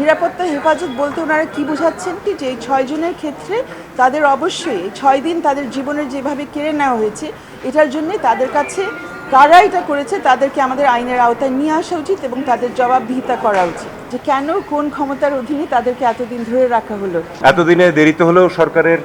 নিরাপত্তা, হেফাজত বলতে ওনারা কি বোঝাচ্ছেন কি যে এই ছয় জনের ক্ষেত্রে তাদের অবশ্যই ছয় দিন তাদের জীবনের যেভাবে কেড়ে নেওয়া হয়েছে, এটার জন্যে তাদের কাছে কারা এটা করেছে তাদেরকে আমাদের আইনের আওতায় নিয়ে আসা উচিত এবং তাদের জবাবদিহিতা করা উচিত। যে কেন, কোন ক্ষমতার অধীনে তাদেরকে এতদিন ধরে রাখা হলো? এতদিনে দেরিতে হলেও সরকারের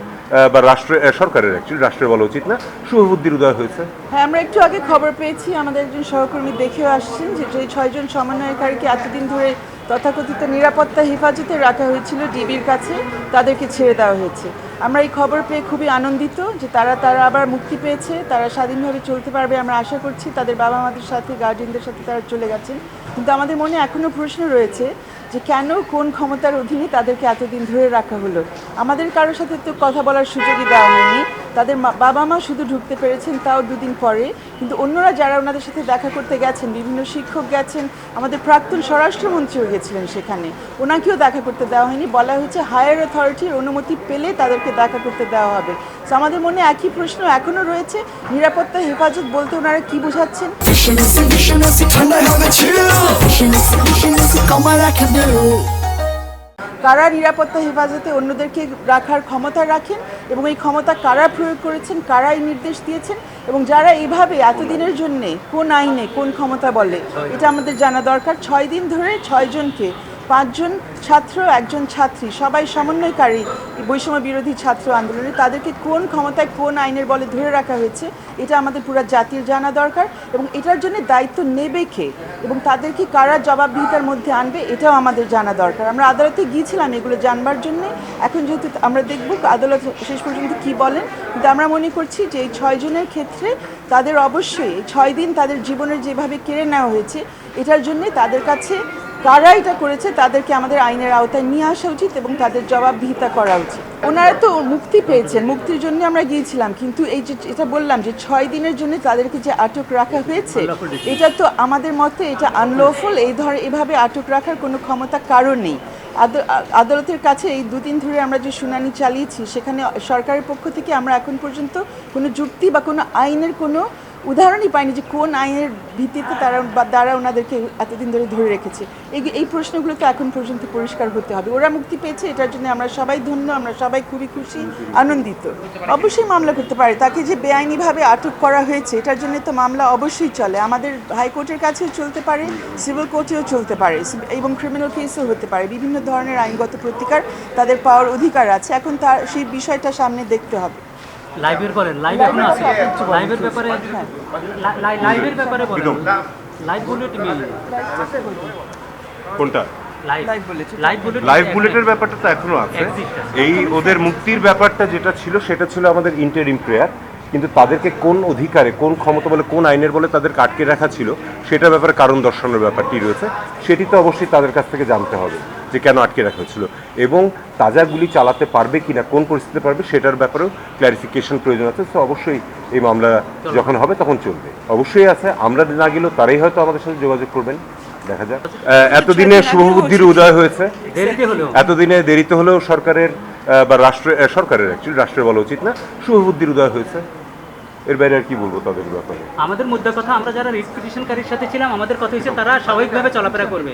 বা রাষ্ট্রের সরকারের অ্যাকচুয়ালি রাষ্ট্রের বলা উচিত না। শুভবুদ্ধির উদয় হয়েছে। হ্যাঁ আমরা একটু আগে খবর পেয়েছি, আমাদের একজন সহকর্মী দেখেও আসছেন, যে যে ছয়জন সমন্বয়কারীকে এতদিন ধরে তথাকথিত নিরাপত্তা হেফাজতে রাখা হয়েছিল ডিবির কাছে, তাদেরকে ছেড়ে দেওয়া হয়েছে। আমরা এই খবর পেয়ে খুবই আনন্দিত যে তারা তারা আবার মুক্তি পেয়েছে, তারা স্বাধীনভাবে চলতে পারবে, আমরা আশা করছি তাদের বাবা মাদের সাথে গার্জিয়ানদের সাথে তারা চলে গেছেন। কিন্তু আমাদের মনে এখনও প্রশ্ন রয়েছে যে কেন কোন ক্ষমতার অধীনে তাদেরকে এতদিন ধরে রাখা হলো? আমাদের কারোর সাথে তো কথা বলার সুযোগই দেওয়া হয়নি। তাদের বাবা মা শুধু ঢুকতে পেরেছেন তাও দুদিন পরে। কিন্তু অন্যরা যারা ওনাদের সাথে দেখা করতে গেছেন, বিভিন্ন শিক্ষক গেছেন, আমাদের প্রাক্তন স্বরাষ্ট্রমন্ত্রীও গেছিলেন সেখানে। ওনাকেও দেখা করতে দেওয়া হয়নি। বলা হয়েছে হায়ার অথরিটির অনুমতি পেলে তাদেরকে দেখা করতে দেওয়া হবে। তো আমাদের মনে একই প্রশ্ন এখনও রয়েছে। নিরাপত্তা, হেফাজত বলতে ওনারা কি বোঝাচ্ছেন? কারা নিরাপত্তা, হেফাজতে অন্যদেরকে রাখার ক্ষমতা রাখেন এবং এই ক্ষমতা কারা প্রয়োগ করেছেন, কারা এই নির্দেশ দিয়েছেন এবং যারা এইভাবে এতদিনের জন্যে কোন আইনে কোন ক্ষমতা বলে, এটা আমাদের জানা দরকার। ছয় দিন ধরে ছয়জনকে পাঁচজন ছাত্র, একজন ছাত্রী। সবাই সমন্বয়কারী বৈষম্য বিরোধী ছাত্র আন্দোলনে। তাদেরকে কোন ক্ষমতায় কোন আইনের বলে ধরে রাখা হয়েছে, এটা আমাদের পুরো জাতির জানা দরকার এবং এটার জন্য দায়িত্ব নেবে কে এবং তাদেরকে কারা জবাবদিহিতার মধ্যে আনবে, এটাও আমাদের জানা দরকার। আমরা আদালতে গিয়েছিলাম এগুলো জানবার জন্য। এখন যেহেতু আমরা দেখব আদালত শেষ পর্যন্ত কি বলেন, কিন্তু আমরা মনে করছি যে এই ছয় জনের ক্ষেত্রে তাদের অবশ্যই ছয় দিন তাদের জীবনের যেভাবে কেড়ে নেওয়া হয়েছে, এটার জন্যে তাদের কাছে কারা এটা করেছে তাদেরকে আমাদের আইনের আওতায় নিয়ে আসা উচিত এবং তাদের জবাবদিহিতা করা উচিত। ওনারা তো মুক্তি পেয়েছেন মুক্তির জন্য আমরা গিয়েছিলাম কিন্তু এই যে এটা বললাম যে ছয় দিনের জন্য তাদেরকে যে আটক রাখা হয়েছে এটা তো আমাদের মতে এটা আনলফুল এই ধর এভাবে আটক রাখার কোনো ক্ষমতা কারণ নেই। আদালতের কাছে এই দুদিন ধরে আমরা যে শুনানি চালিয়েছি সেখানে সরকারের পক্ষ থেকে আমরা এখন পর্যন্ত কোনো যুক্তি বা কোনো আইনের কোনো উদাহরণই পাইনি যে কোন আইনের ভিত্তিতে তারা দ্বারা ওনাদেরকে এতদিন ধরে ধরে রেখেছে। এই এই প্রশ্নগুলো তো এখন পর্যন্ত পরিষ্কার হতে হবে। ওরা মুক্তি পেয়েছে, এটার জন্য আমরা সবাই ধন্য, আমরা সবাই খুবই খুশি, আনন্দিত। অবশ্যই মামলা করতে পারে। তাকে যে বেআইনিভাবে আটক করা হয়েছে, এটার জন্য তো মামলা অবশ্যই চলে। আমাদের হাইকোর্টের কাছেও চলতে পারে, সিভিল কোর্টেও চলতে পারে এবং ক্রিমিনাল কেসও হতে পারে। বিভিন্ন ধরনের আইনগত প্রতিকার তাদের পাওয়ার অধিকার আছে। এখন তার সেই বিষয়টা সামনে দেখতে হবে। লাইভের বলেন লাইভ এখন আছে? লাইভের ব্যাপারে লাই- লাই- লাইভের ব্যাপারে বলেন। লাইভ বুলেট মিল। কোনটা? Live Live bullet। Live bullet live বুলেটের ব্যাপারটা তো এখনও আছে। এই ওদের মুক্তির ব্যাপারটা যেটা ছিল সেটা ছিল আমাদের ইন্টারিম প্রেয়ার কিন্তু তাদেরকে কোন অধিকারে কোন ক্ষমতা বলে কোন আইনের বলে তাদের আটকে রাখা ছিল সেটার ব্যাপারে কারণ দর্শানোর ব্যাপারটি রয়েছে। সেটি তো অবশ্যই তাদের কাছ থেকে জানতে হবে। যে কেন আটকে রাখা হয়েছিল। এবং তাজা গুলি চালাতে পারবে কিনা কোন পরিস্থিতিতে পারবে সেটার ব্যাপারেও ক্ল্যারিফিকেশন প্রয়োজন আছে। তো অবশ্যই এই মামলা যখন হবে তখন চলবে। অবশ্যই আছে আমরা না গেলেও তারাই হয়তো আমাদের সাথে যোগাযোগ করবেন। দেখা যাক। আহ, এতদিনে শুভবুদ্ধির উদয় হয়েছে। এতদিনে দেরিতে হলেও সরকারের বা রাষ্ট্রের আহ, সরকারের অ্যাকচুয়ালি রাষ্ট্রের বলা উচিত না। শুভবুদ্ধির উদয় হয়েছে। এর বাইরে আর কি বলব তাদের ব্যাপারে? আমাদের মুদ্রা কথা আমরা যারা রিট পিটিশনকারীর সাথে ছিলাম আমাদের কথা হচ্ছে তারা স্বাভাবিকভাবে চলাফেরা করবে।